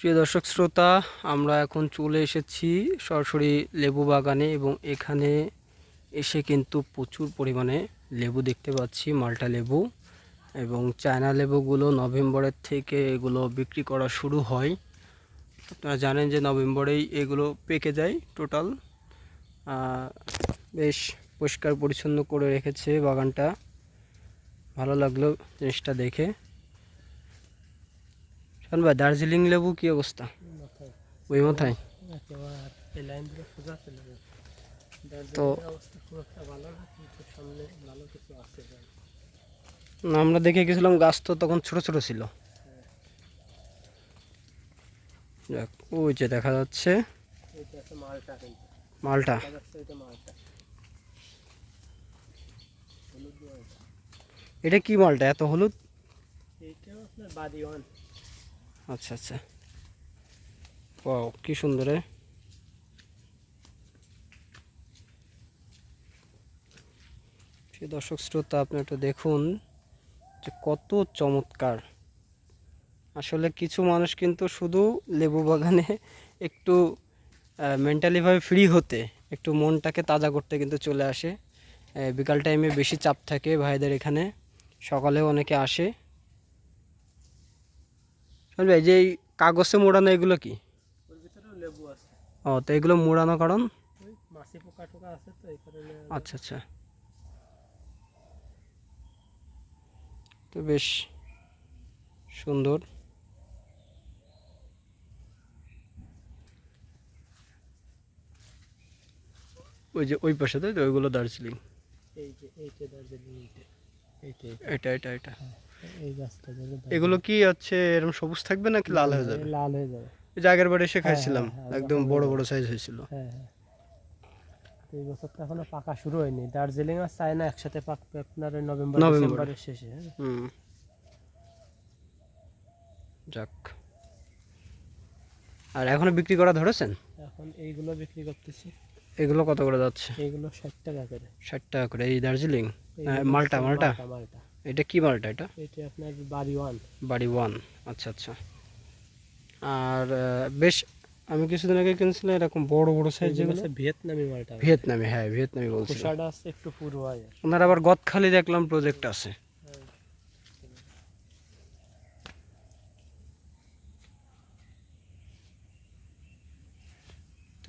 প্রিয় দর্শক শ্রোতা, আমরা এখন চলে এসেছি সরাসরি লেবু বাগানে এবং এখানে এসে কিন্তু প্রচুর পরিমাণে লেবু দেখতে পাচ্ছি, মাল্টা লেবু এবং চায়না লেবুগুলো নভেম্বরের থেকে এগুলো বিক্রি করা শুরু হয়। আপনারা জানেন যে নভেম্বরেই এগুলো পেকে যায় টোটাল। বেশ পরিষ্কার পরিচ্ছন্ন করে রেখেছে বাগানটা। ভালো লাগল জিনিসটা দেখে। শোন ভাই, দার্জিলিং লেবু কি অবস্থা? ওই মাথায়। তো আমরা দেখে গেছিলাম গাছ তো তখন ছোট ছোট ছিল। যাক, ওই যে দেখা যাচ্ছে। মালটা। এটা এটা কি মালটা? এত হলুদ? এইটাও আপনার বাদি ওয়ান আচ্ছা আচ্ছা। ও কি সুন্দর দর্শক, শ্রোতা আপনি একটু দেখুন যে কত চমৎকার। আসলে কিছু মানুষ কিন্তু শুধু লেবু বাগানে একটু মেন্টালিভাবে ফ্রি হতে, একটু মনটাকে তাজা করতে কিন্তু চলে আসে। বিকাল টাইমে বেশি চাপ থাকে ভাইদের এখানে। সকালেও অনেকে আসে। ভাই যে এই কাগজে মোড়ানো এগুলো কি? লেবু আছে। ও তো এগুলো মোড়ানো কারণ? আচ্ছা আচ্ছা। তো বেশ সুন্দর। ওই যে ওই পাশে তাই তো? ওইগুলো দার্জিলিং। এই দার্জিলিং এইটা। এইটা এটা এটা এটা এই গাছটা এগুলো কি হচ্ছে এরকম সবুজ থাকবে নাকি লাল হয়ে যাবে? লাল হয়ে যাবে। এই যে আগের বারে এসে খাইছিলাম হ্যাঁ, হ্যাঁ, একদম বড় বড় সাইজ হয়েছিল। হ্যাঁ হ্যাঁ। তো এই এখনও পাকা শুরু হয়নি। দার্জিলিং আর চায়না একসাথে পাকবে আপনার নভেম্বর। ডিসেম্বরের শেষে হ্যাঁ হুম। যাক। আর এখনও বিক্রি করা ধরেছেন? এখন এইগুলো বিক্রি করতেছি। এগুলো কত করে যাচ্ছে? এইগুলো ষাট টাকা করে। ষাট টাকা করে। এই দার্জিলিং? হ্যাঁ, মালটা? মালটা মালটা। এটা কি মালটা এটা? এটা আপনার বাড়ি ওয়ান বাড়ি ওয়ান আচ্ছা আচ্ছা। আর বেশ আমি কিছুদিন আগে কিনছিলাম এরকম বড় বড় সাইজ যেগুলো। ভিয়েতনামি মালটা। ভিয়েতনামি হ্যাঁ ভিয়েতনামি বলছিল খোসাটা আছে একটু পুরো হয় ওনার আবার গদখালি দেখলাম প্রজেক্ট আছে।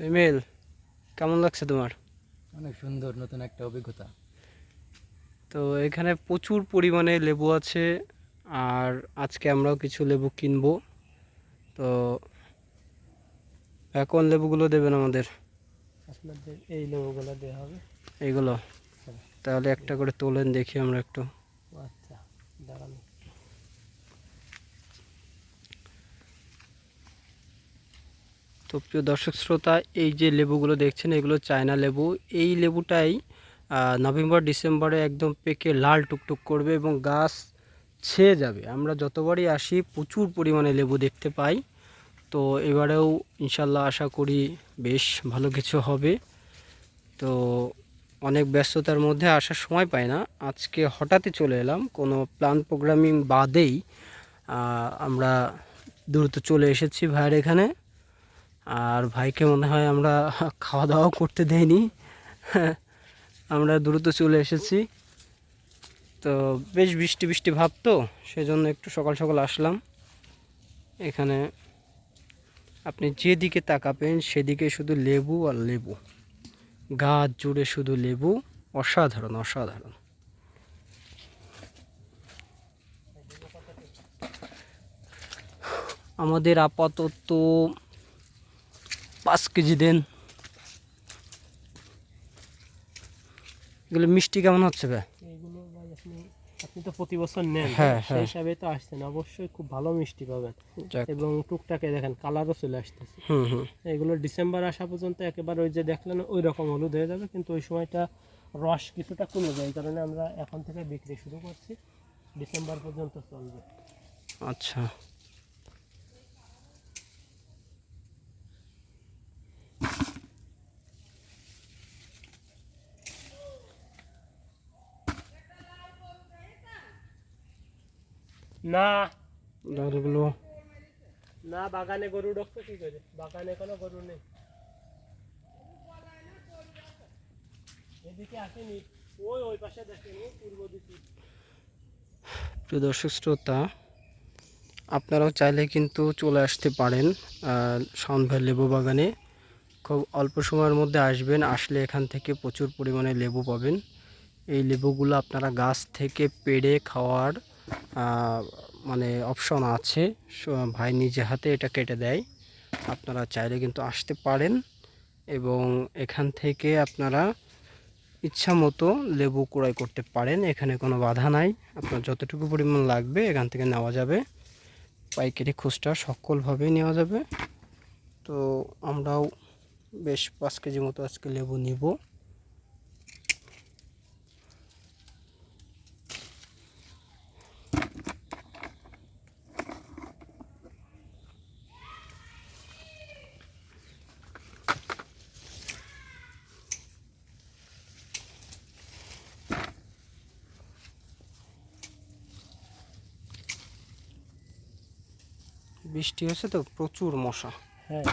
ইমেল কেমন লাগছে তোমার? অনেক সুন্দর নতুন একটা অভিজ্ঞতা। তো এখানে প্রচুর পরিমাণে লেবু আছে আর আজকে আমরাও কিছু লেবু কিনবো। তো এখন লেবুগুলো দেবেন আমাদের? আপনাদের এই লেবুগুলো দেওয়া হবে। এইগুলো। তাহলে একটা করে তোলেন দেখি আমরা একটু। আচ্ছা দাঁড়ান। তো প্রিয় দর্শক শ্রোতা এই যে লেবুগুলো দেখছেন এগুলো চায়না লেবু। এই লেবুটাই নভেম্বর, ডিসেম্বরে একদম পেকে লাল টুকটুক করবে এবং গাছ ছেয়ে যাবে। আমরা যতবারই আসি, প্রচুর পরিমাণে লেবু দেখতে পাই। তো এবারেও ইনশাল্লাহ আশা করি বেশ ভালো কিছু হবে। তো অনেক ব্যস্ততার মধ্যে আসার সময় পাই না। আজকে হঠাৎই চলে এলাম। কোনো প্ল্যান প্রোগ্রামিং বাদেই আমরা দ্রুত চলে এসেছি ভাইয়ের এখানে। আর ভাইকে মনে হয় আমরা খাওয়া দাওয়াও করতে দেইনি। আমরা দ্রুত চলে এসেছি। তো বেশ বৃষ্টি বৃষ্টি ভাব তো, সেজন্য একটু সকাল সকাল আসলাম। এখানে আপনি যেদিকে তাকাবেন সেদিকে শুধু লেবু আর লেবু। গাছ জুড়ে শুধু লেবু, অসাধারণ অসাধারণ। আমাদের আপাতত পাঁচ কেজি দেন। এগুলো মিষ্টি কেমন হচ্ছে ভাই? এইগুলো ভাই আপনি আপনি তো প্রতি বছর নেন হ্যাঁ, সেই হ্যাঁ। হিসাবে তো আসছেন। অবশ্যই খুব ভালো মিষ্টি পাবেন। এবং টুকটাকে দেখেন কালারও চলে আসতেছে। হুম হুম। এগুলো ডিসেম্বর আসা পর্যন্ত একেবারে ওই যে দেখলেন ওই রকম হলুদ হয়ে যাবে কিন্তু ওই সময়টা রস কিছুটা কমে যায় এই কারণে আমরা এখন থেকে বিক্রি শুরু করছি। ডিসেম্বর পর্যন্ত চলবে। আচ্ছা। না। এগুলো না বাগানে গরু ঢুকতো কি করে? বাগানে কোনো গরু নেই। এদিকে আসেনি। ওই ওই পাশে দেখেন পূর্ব দিকে। প্রিয় দর্শক শ্রোতা আপনারাও চাইলে কিন্তু চলে আসতে পারেন শাওন ভাই লেবু বাগানে। খুব অল্প সময়ের মধ্যে আসবেন আসলে এখান থেকে প্রচুর পরিমাণে লেবু পাবেন। এই লেবুগুলো আপনারা গাছ থেকে পেড়ে খাওয়ার মানে অপশন আছে। ভাই নিজে হাতে এটা কেটে দেয়। আপনারা চাইলে কিন্তু আসতে পারেন এবং এখান থেকে আপনারা ইচ্ছা মতো লেবু ক্রয় করতে পারেন। এখানে কোনো বাধা নাই। আপনার যতটুকু পরিমাণ লাগবে এখান থেকে নেওয়া যাবে। পাইকারি খুচরা সকলভাবেই নেওয়া যাবে। তো আমরাও বেশ পাঁচ কেজি মতো আজকে লেবু নিব। বৃষ্টি হয়েছে তো প্রচুর মশা। হ্যাঁ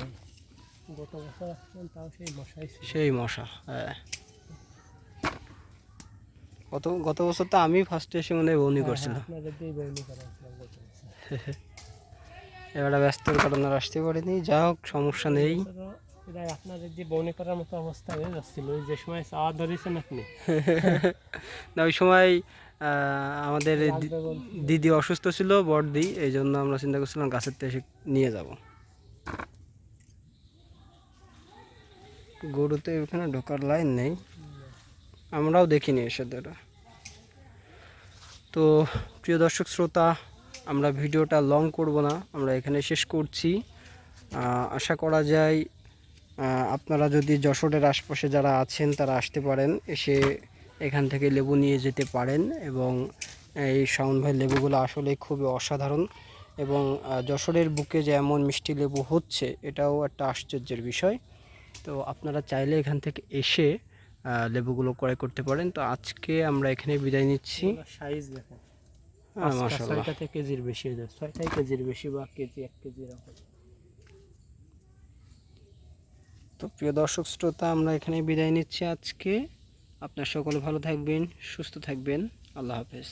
গত বছর আসলাম তাও সেই মশাই সেই মশা হ্যাঁ। গত গত বছর তো আমি ফার্স্টে এসে মনে হয় বৌনি হ্যাঁ, করছিলাম হ্যাঁ, আপনাদের দিয়ে বউনি করা হয়েছিল গত বছর। এবারে ব্যস্তর কারণে আসতে পারিনি যা হোক সমস্যা নেই। প্রায় আপনাদের দিয়ে বউনি করার মতো অবস্থা হয়ে যাচ্ছিল ওই যে সময় চাওয়া ধরেছেন আপনি? না ওই সময় আমাদের। দিদি অসুস্থ ছিল বড়দি এই জন্য আমরা চিন্তা করছিলাম গাছের এসে নিয়ে যাব। গরুতে এখানে ঢোকার লাইন নেই। আমরাও দেখিনি এসে তো প্রিয় দর্শক শ্রোতা আমরা ভিডিওটা লং করব না আমরা এখানে শেষ করছি। আশা করা যায় আপনারা যদি যশোরের আশপাশে যারা আছেন তারা আসতে পারেন। এসে এখান থেকে লেবু নিয়ে যেতে পারেন এবং এই শাওন ভাই লেবুগুলো আসলে খুবই অসাধারণ এবং যশোরের বুকে যে এমন মিষ্টি লেবু হচ্ছে এটাও একটা আশ্চর্যের বিষয়। তো আপনারা চাইলে এখান থেকে এসে লেবুগুলো ক্রয় করতে পারেন। তো আজকে আমরা এখানে বিদায় নিচ্ছি। সাইজ দেখেন হ্যাঁ। ছয়টাতে কেজির বেশি হয়ে যায়। ছয়টাই কেজির বেশি বা কেজি এক কেজি এরকম। তো প্রিয় দর্শক শ্রোতা, আমরা এখানে বিদায় নিচ্ছি আজকে। আপনার সকলে ভালো থাকবেন, সুস্থ থাকবেন। আল্লাহ হাফেজ।